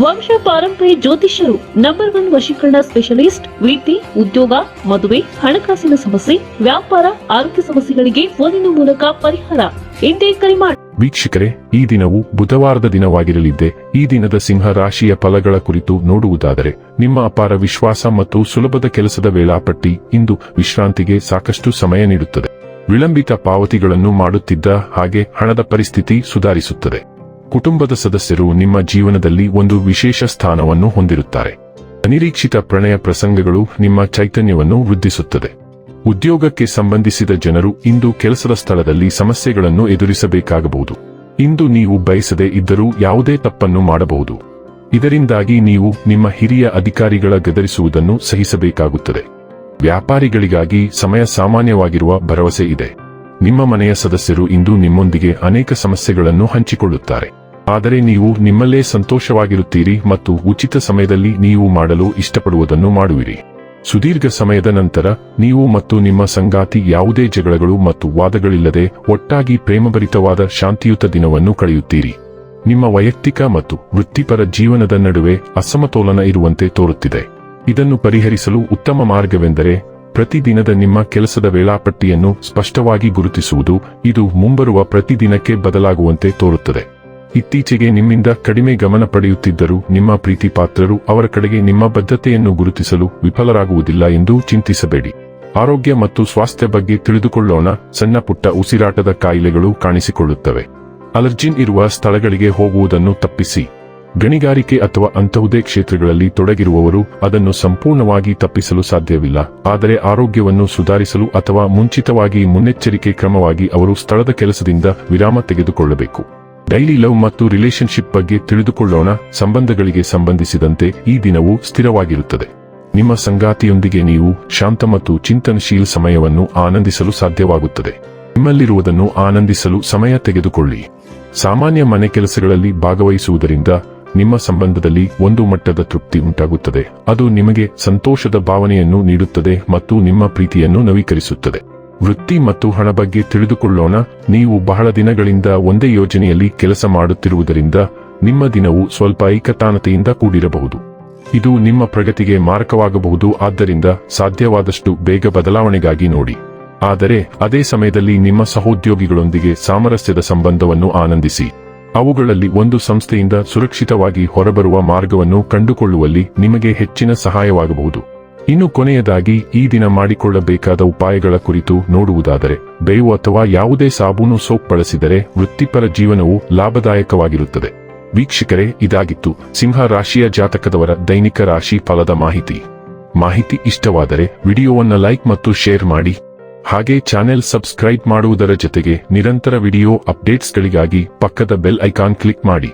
ವಂಶ ಪಾರಂಪರ್ಯ ಜ್ಯೋತಿಷ್ಯರು ನಂಬರ್ ಒನ್ ವಶೀಕರಣ ಸ್ಪೆಷಲಿಸ್ಟ್ ವೃತ್ತಿ ಉದ್ಯೋಗ, ಮದುವೆ, ಹಣಕಾಸಿನ ಸಮಸ್ಯೆ, ವ್ಯಾಪಾರ, ಆರೋಗ್ಯ ಸಮಸ್ಯೆಗಳಿಗೆ ಫೋನಿನ ಮೂಲಕ ಪರಿಹಾರ. ಇಂದೇ ಕರೆ ಮಾಡಿ ವೀಕ್ಷಕರೇ, ಈ ದಿನವು ಬುಧವಾರದ ದಿನವಾಗಿರಲಿದ್ದೆ. ಈ ದಿನದ ಸಿಂಹ ರಾಶಿಯ ಫಲಗಳ ಕುರಿತು ನೋಡುವುದಾದರೆ, ನಿಮ್ಮ ಅಪಾರ ವಿಶ್ವಾಸ ಮತ್ತು ಸುಲಭದ ಕೆಲಸದ ವೇಳಾಪಟ್ಟಿ ಇಂದು ವಿಶ್ರಾಂತಿಗೆ ಸಾಕಷ್ಟು ಸಮಯ ನೀಡುತ್ತದೆ. ವಿಳಂಬಿತ ಪಾವತಿಗಳನ್ನು ಮಾಡುತ್ತಿದ್ದ ಹಾಗೆ ಹಣದ ಪರಿಸ್ಥಿತಿ ಸುಧಾರಿಸುತ್ತದೆ. ಕುಟುಂಬದ ಸದಸ್ಯರು ನಿಮ್ಮ ಜೀವನದಲ್ಲಿ ಒಂದು ವಿಶೇಷ ಸ್ಥಾನವನ್ನು ಹೊಂದಿರುತ್ತಾರೆ. ಅನಿರೀಕ್ಷಿತ ಪ್ರಣಯ ಪ್ರಸಂಗಗಳು ನಿಮ್ಮ ಚೈತನ್ಯವನ್ನು ವೃದ್ಧಿಸುತ್ತದೆ. ಉದ್ಯೋಗಕ್ಕೆ ಸಂಬಂಧಿಸಿದ ಜನರು ಇಂದು ಕೆಲಸದ ಸ್ಥಳದಲ್ಲಿ ಸಮಸ್ಯೆಗಳನ್ನು ಎದುರಿಸಬೇಕಾಗಬಹುದು. ಇಂದು ನೀವು ಬಯಸದೇ ಇದ್ದರೂ ಯಾವುದೇ ತಪ್ಪನ್ನು ಮಾಡಬಹುದು. ಇದರಿಂದಾಗಿ ನೀವು ನಿಮ್ಮ ಹಿರಿಯ ಅಧಿಕಾರಿಗಳ ಗದರಿಸುವುದನ್ನು ಸಹಿಸಬೇಕಾಗುತ್ತದೆ. ವ್ಯಾಪಾರಿಗಳಿಗಾಗಿ ಸಮಯ ಸಾಮಾನ್ಯವಾಗಿರುವ ಭರವಸೆ ಇದೆ. ನಿಮ್ಮ ಮನೆಯ ಸದಸ್ಯರು ಇಂದು ನಿಮ್ಮೊಂದಿಗೆ ಅನೇಕ ಸಮಸ್ಯೆಗಳನ್ನು ಹಂಚಿಕೊಳ್ಳುತ್ತಾರೆ. ಆದರೆ ನೀವು ನಿಮ್ಮಲ್ಲೇ ಸಂತೋಷವಾಗಿರುತ್ತೀರಿ ಮತ್ತು ಉಚಿತ ಸಮಯದಲ್ಲಿ ನೀವು ಮಾಡಲು ಇಷ್ಟಪಡುವುದನ್ನು ಮಾಡುವಿರಿ. ಸುದೀರ್ಘ ಸಮಯದ ನಂತರ ನೀವು ಮತ್ತು ನಿಮ್ಮ ಸಂಗಾತಿ ಯಾವುದೇ ಜಗಳಗಳು ಮತ್ತು ವಾದಗಳಿಲ್ಲದೆ ಒಟ್ಟಾಗಿ ಪ್ರೇಮಭರಿತವಾದ ಶಾಂತಿಯುತ ದಿನವನ್ನು ಕಳೆಯುತ್ತೀರಿ. ನಿಮ್ಮ ವೈಯಕ್ತಿಕ ಮತ್ತು ವೃತ್ತಿಪರ ಜೀವನದ ನಡುವೆ ಅಸಮತೋಲನ ಇರುವಂತೆ ತೋರುತ್ತಿದೆ. ಇದನ್ನು ಪರಿಹರಿಸಲು ಉತ್ತಮ ಮಾರ್ಗವೆಂದರೆ ಪ್ರತಿದಿನದ ನಿಮ್ಮ ಕೆಲಸದ ವೇಳಾಪಟ್ಟಿಯನ್ನು ಸ್ಪಷ್ಟವಾಗಿ ಗುರುತಿಸುವುದು. ಇದು ಮುಂಬರುವ ಪ್ರತಿದಿನಕ್ಕೆ ಬದಲಾಗುವಂತೆ ತೋರುತ್ತದೆ. ಇತ್ತೀಚೆಗೆ ನಿಮ್ಮಿಂದ ಕಡಿಮೆ ಗಮನ ಪಡೆಯುತ್ತಿದ್ದರೂ ನಿಮ್ಮ ಪ್ರೀತಿ ಪಾತ್ರರು ಅವರ ಕಡೆಗೆ ನಿಮ್ಮ ಬದ್ಧತೆಯನ್ನು ಗುರುತಿಸಲು ವಿಫಲರಾಗುವುದಿಲ್ಲ ಎಂದು ಚಿಂತಿಸಬೇಡಿ. ಆರೋಗ್ಯ ಮತ್ತು ಸ್ವಾಸ್ಥ್ಯ ಬಗ್ಗೆ ತಿಳಿದುಕೊಳ್ಳೋಣ. ಸಣ್ಣ ಪುಟ್ಟ ಉಸಿರಾಟದ ಕಾಯಿಲೆಗಳು ಕಾಣಿಸಿಕೊಳ್ಳುತ್ತವೆ. ಅಲರ್ಜಿನ್ ಇರುವ ಸ್ಥಳಗಳಿಗೆ ಹೋಗುವುದನ್ನು ತಪ್ಪಿಸಿ. ಗಣಿಗಾರಿಕೆ ಅಥವಾ ಅಂತಹುದೇ ಕ್ಷೇತ್ರಗಳಲ್ಲಿ ತೊಡಗಿರುವವರು ಅದನ್ನು ಸಂಪೂರ್ಣವಾಗಿ ತಪ್ಪಿಸಲು ಸಾಧ್ಯವಿಲ್ಲ. ಆದರೆ ಆರೋಗ್ಯವನ್ನು ಸುಧಾರಿಸಲು ಅಥವಾ ಮುಂಚಿತವಾಗಿ ಮುನ್ನೆಚ್ಚರಿಕೆ ಕ್ರಮವಾಗಿ ಅವರು ಸ್ಥಳದ ಕೆಲಸದಿಂದ ವಿರಾಮ ತೆಗೆದುಕೊಳ್ಳಬೇಕು. ಡೈಲಿ ಲವ್ ಮತ್ತು ರಿಲೇಶನ್ಶಿಪ್ ಬಗ್ಗೆ ತಿಳಿದುಕೊಳ್ಳೋಣ. ಸಂಬಂಧಗಳಿಗೆ ಸಂಬಂಧಿಸಿದಂತೆ ಈ ದಿನವು ಸ್ಥಿರವಾಗಿರುತ್ತದೆ. ನಿಮ್ಮ ಸಂಗಾತಿಯೊಂದಿಗೆ ನೀವು ಶಾಂತ ಮತ್ತು ಚಿಂತನಶೀಲ ಸಮಯವನ್ನು ಆನಂದಿಸಲು ಸಾಧ್ಯವಾಗುತ್ತದೆ. ನಿಮ್ಮಲ್ಲಿರುವುದನ್ನು ಆನಂದಿಸಲು ಸಮಯ ತೆಗೆದುಕೊಳ್ಳಿ. ಸಾಮಾನ್ಯ ಮನೆ ಕೆಲಸಗಳಲ್ಲಿ ಭಾಗವಹಿಸುವುದರಿಂದ ನಿಮ್ಮ ಸಂಬಂಧದಲ್ಲಿ ಒಂದು ಮಟ್ಟದ ತೃಪ್ತಿ ಉಂಟಾಗುತ್ತದೆ. ಅದು ನಿಮಗೆ ಸಂತೋಷದ ಭಾವನೆಯನ್ನು ನೀಡುತ್ತದೆ ಮತ್ತು ನಿಮ್ಮ ಪ್ರೀತಿಯನ್ನು ನವೀಕರಿಸುತ್ತದೆ. ವೃತ್ತಿ ಮತ್ತು ಹಣ ಬಗ್ಗೆ ತಿಳಿದುಕೊಳ್ಳೋಣ. ನೀವು ಬಹಳ ದಿನಗಳಿಂದ ಒಂದೇ ಯೋಜನೆಯಲ್ಲಿ ಕೆಲಸ ಮಾಡುತ್ತಿರುವುದರಿಂದ ನಿಮ್ಮ ದಿನವು ಸ್ವಲ್ಪ ಏಕತಾನತೆಯಿಂದ ಕೂಡಿರಬಹುದು. ಇದು ನಿಮ್ಮ ಪ್ರಗತಿಗೆ ಮಾರಕವಾಗಬಹುದು. ಆದ್ದರಿಂದ ಸಾಧ್ಯವಾದಷ್ಟು ಬೇಗ ಬದಲಾವಣೆಗಾಗಿ ನೋಡಿ. ಆದರೆ ಅದೇ ಸಮಯದಲ್ಲಿ ನಿಮ್ಮ ಸಹೋದ್ಯೋಗಿಗಳೊಂದಿಗೆ ಸಾಮರಸ್ಯದ ಸಂಬಂಧವನ್ನು ಆನಂದಿಸಿ. ಅವುಗಳಲ್ಲಿ ಒಂದು ಸಂಸ್ಥೆಯಿಂದ ಸುರಕ್ಷಿತವಾಗಿ ಹೊರಬರುವ ಮಾರ್ಗವನ್ನು ಕಂಡುಕೊಳ್ಳುವಲ್ಲಿ ನಿಮಗೆ ಹೆಚ್ಚಿನ ಸಹಾಯವಾಗಬಹುದು. ಇನ್ನು ಕೊನೆಯದಾಗಿ ಈ ದಿನ ಮಾಡಿಕೊಳ್ಳಬೇಕಾದ ಉಪಾಯಗಳ ಕುರಿತು ನೋಡುವುದಾದರೆ, ಬೇವು ಅಥವಾ ಯಾವುದೇ ಸಾಬೂನು ಸೋಪ್ ಬಳಸಿದರೆ ವೃತ್ತಿಪರ ಜೀವನವು ಲಾಭದಾಯಕವಾಗಿರುತ್ತದೆ. ವೀಕ್ಷಕರೇ, ಇದಾಗಿತ್ತು ಸಿಂಹ ರಾಶಿಯ ಜಾತಕದವರ ದೈನಿಕ ರಾಶಿ ಫಲದ ಮಾಹಿತಿ. ಮಾಹಿತಿ ಇಷ್ಟವಾದರೆ ವಿಡಿಯೋವನ್ನು ಲೈಕ್ ಮತ್ತು ಶೇರ್ ಮಾಡಿ. ಹಾಗೆ ಚಾನೆಲ್ ಸಬ್ಸ್ಕ್ರೈಬ್ ಮಾಡುವುದರ ಜೊತೆಗೆ ನಿರಂತರ ವಿಡಿಯೋ ಅಪ್ಡೇಟ್ಸ್ಗಳಿಗಾಗಿ ಪಕ್ಕದ ಬೆಲ್ ಐಕಾನ್ ಕ್ಲಿಕ್ ಮಾಡಿ.